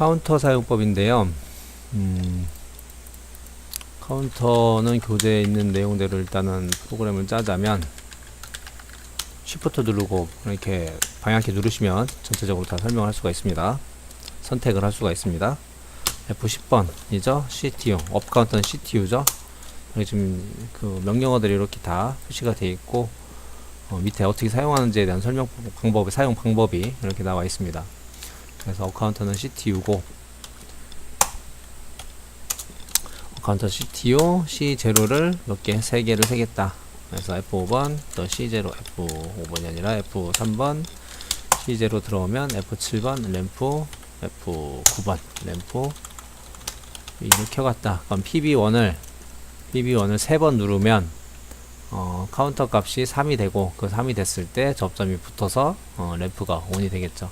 카운터 사용법인데요. 음, 카운터는 교재에 있는 내용대로 일단은 프로그램을 짜자면 Shift 누르고 이렇게 방향키 누르시면 전체적으로 다 설명할 수가 있습니다. 선택을 할 수가 있습니다. F10번이죠. CTU, 업 카운터는 CTU죠. 여기 지금 그 명령어들이 이렇게 다 표시가 되어 있고 어, 밑에 어떻게 사용하는지에 대한 설명 방법이 사용 방법이 이렇게 나와 있습니다. 그래서 어카운터는 CTU고 어카운터 CTU C0를 몇 개? 3개를 세겠다. 그래서 F5번 또 C0 F5번이 아니라 F3번 C0 들어오면 F7번 램프 F9번 램프 이를 켜갔다. 그럼 PB1을 PB1을 3번 누르면 어, 카운터 값이 3이 되고 그 3이 됐을 때 접점이 붙어서 어, 램프가 ON이 되겠죠.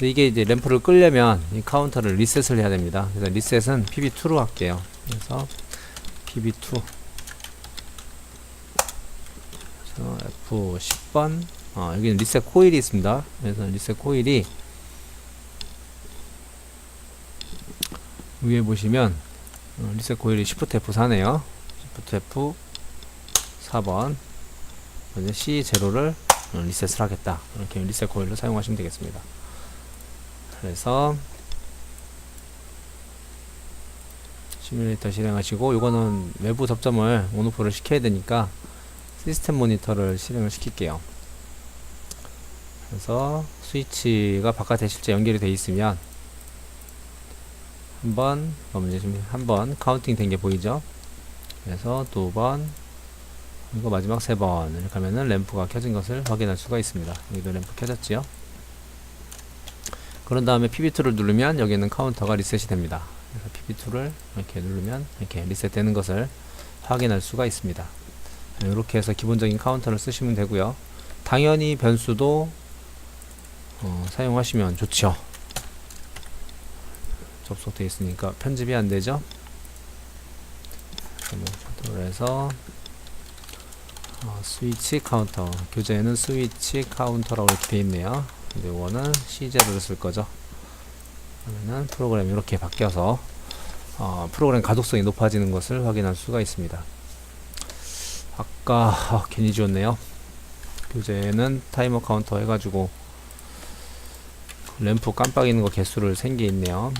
이게 이제 램프를 끌려면 이 카운터를 리셋을 해야 됩니다. 그래서 리셋은 PB2로 할게요. 그래서 PB2 그래서 F10번 어, 여기는 리셋 코일이 있습니다. 그래서 리셋 코일이 위에 보시면 어, 리셋 코일이 Shift F4네요. Shift F4번 이제 C0를 리셋을 하겠다. 이렇게 리셋 코일로 사용하시면 되겠습니다. 그래서 시뮬레이터 실행하시고 이거는 외부 접점을 온오프를 시켜야 되니까 시스템 모니터를 실행을 시킬게요. 그래서 스위치가 바깥에 실제 연결이 되어 있으면 한번 지금 한번 카운팅 된 게 보이죠? 그래서 두 번, 이거 마지막 세 번 이렇게 하면은 램프가 켜진 것을 확인할 수가 있습니다. 여기도 램프 켜졌지요? 그런 다음에 PB2를 누르면 여기는 카운터가 리셋이 됩니다. 그래서 PB2를 이렇게 누르면 이렇게 리셋되는 것을 확인할 수가 있습니다. 이렇게 해서 기본적인 카운터를 쓰시면 되고요. 당연히 변수도 어, 사용하시면 좋죠. 접속되어 있으니까 편집이 안 되죠. 그래서 어, 스위치 카운터 교재에는 스위치 카운터라고 이렇게 되어 있네요. 근데 이거는 C0를 쓸 거죠. 그러면은 프로그램이 이렇게 바뀌어서 어, 프로그램 가독성이 높아지는 것을 확인할 수가 있습니다. 아까 아, 괜히 지웠네요. 교재에는 타이머 카운터 해가지고 램프 깜빡이는 거 개수를 센 게 있네요.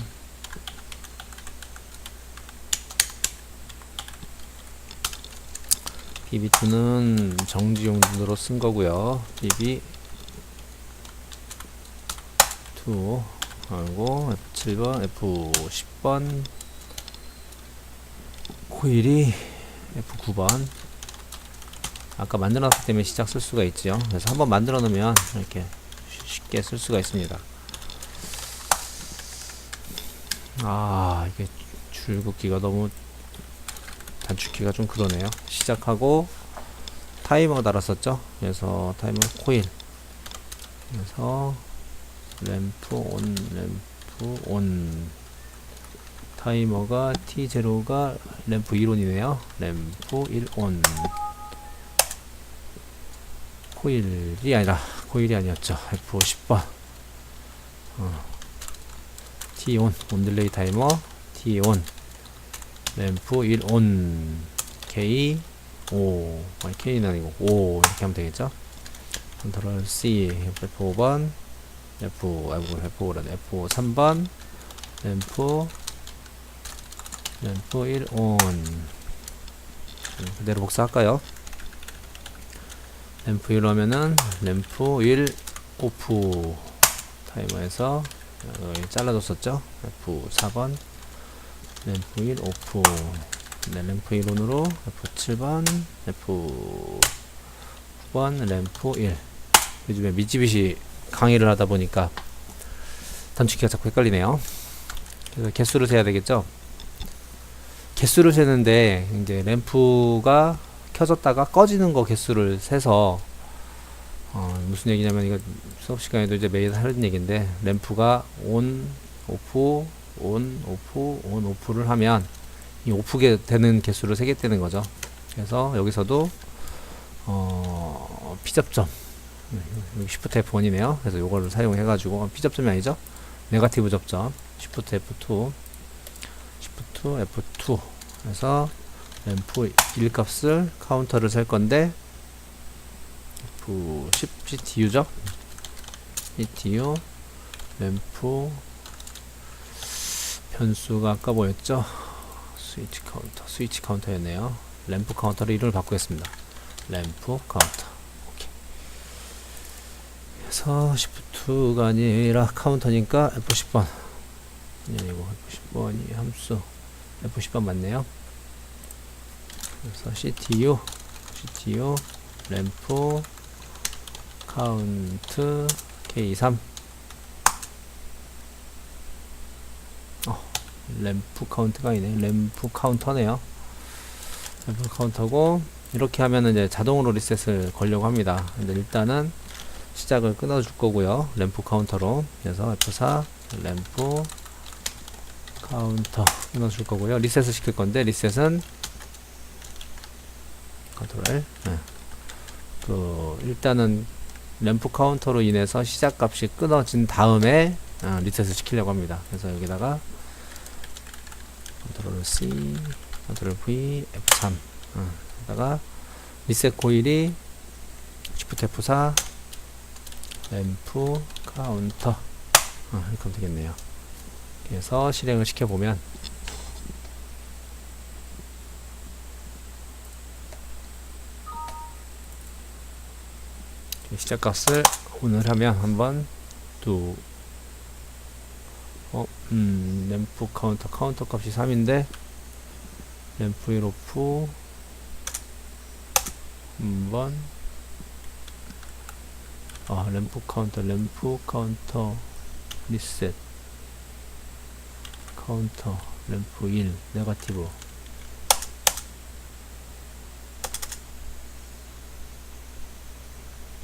BB2는 정지용으로 쓴 거고요. BB2 하고 F7번, F10번 코일이 F9번 아까 만들어놨기 때문에 시작 쓸 수가 있죠. 그래서 한번 만들어 놓으면 이렇게 쉽게 쓸 수가 있습니다. 아 이게 줄긋기가 너무 단축키가 좀 그러네요. 시작하고 타이머 달았었죠. 그래서 타이머 코일. 그래서 램프 온, 램프 온. 타이머가 T0가 램프 1온이네요. 램프 1온. 코일이 아니라, 코일이 아니었죠. F10번. 어. T-ON, 온딜레이 타이머, T-ON. 램프 1온 K O 아니 K는 아니고 O 이렇게 하면 되겠죠 컨트롤 C F5번 F 아이고 F5란 F3번. 램프 램프 1온. 그대로 복사할까요? 램프 1 하면은 램프 1 오프 타이머에서 잘라줬었죠? F4번. 램프 1 오프. 네, 램프 1 온으로 F7번. F9번. 램프 1 요즘에 미찌빗이 강의를 하다 보니까 단축키가 자꾸 헷갈리네요. 그래서 개수를 세야 되겠죠? 개수를 세는데 이제 램프가 켜졌다가 꺼지는 거 개수를 세서 어, 무슨 얘기냐면 이거 수업 시간에도 이제 매일 하는 얘기인데 램프가 온 오프 온, 오프, 온, 오프를 하면 이 오프게 되는 개수를 세겠다는 거죠. 그래서 여기서도 어, P접점 여기 Shift F1이네요. 그래서 요거를 사용해 가지고 P접점이 아니죠. 네가티브 접점 Shift F2 Shift F2. 해서 램프 1 값을 카운터를 셀 건데 F10 CTU죠? CTU 램프 변수가 아까 뭐였죠? 스위치 카운터 스위치 카운터였네요. 램프 카운터를 이름을 바꾸겠습니다. 램프 카운터 그래서 Shift2가 아니라 카운터니까 F10번. 아니고 F10번이 함수 F10번 맞네요. 그래서 CTU CTU 램프 카운트 K3 어, 램프 카운트가 아니네. 램프 카운터네요. 램프 카운터고 이렇게 하면은 이제 자동으로 리셋을 걸려고 합니다. 근데 일단은 시작을 끊어줄 거고요. 램프 카운터로. 그래서 F4 램프 카운터 끊어줄 거고요. 리셋을 시킬 건데 리셋은 컨트롤 네. 그 일단은 램프 카운터로 인해서 시작 값이 끊어진 다음에 어, 리셋을 시키려고 합니다. 그래서 여기다가 컨트롤 C 컨트롤 V F3. 어, 다가 리셋 코일이 Shift F4 램프 카운터. 어, 이렇게 하면 되겠네요. 그래서 실행을 시켜보면 시작값을 오늘 하면 한번 또 어, 음, 램프 카운터 카운터 값이 3인데 램프 1 오프. 한번 아 램프 카운터 램프 카운터 리셋. 카운터 램프 1 네거티브.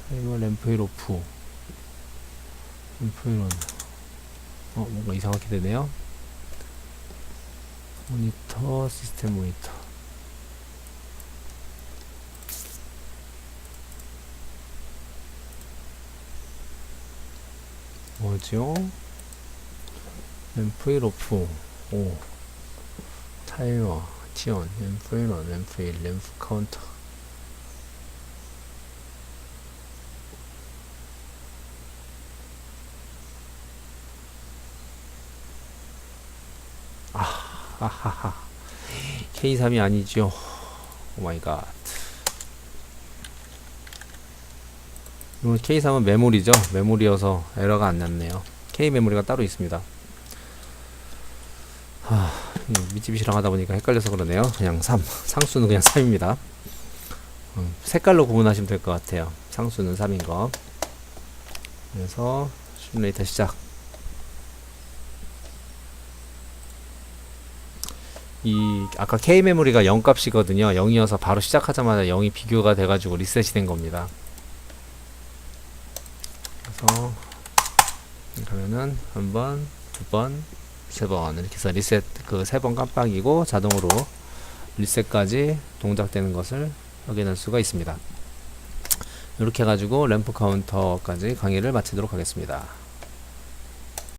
타이머 램프 1 오프. 램프 1 온 어 뭔가 이상하게 되네요. 모니터 시스템 모니터 뭐죠? 램프 1 오프 오. 타이머 지원 램프 1원 램프 1 램프 카운터. 하하하. K3이 아니죠. 오마이갓 이건 K3은 메모리죠. 메모리여서 에러가 안 났네요. K 메모리가 따로 있습니다. 하, 미치비시랑 하다 보니까 헷갈려서 그러네요. 그냥 3 상수는 그냥 3입니다. 음, 색깔로 구분하시면 될 것 같아요. 상수는 3인 거. 그래서 시뮬레이터 시작. 이 아까 K 메모리가 0 값이거든요. 0이어서 바로 시작하자마자 0이 비교가 돼가지고 리셋이 된 겁니다. 그래서 그러면은 한 번, 두 번, 세 번 이렇게 해서 리셋 그 세 번 깜빡이고 자동으로 리셋까지 동작되는 것을 확인할 수가 있습니다. 이렇게 해가지고 램프 카운터까지 강의를 마치도록 하겠습니다.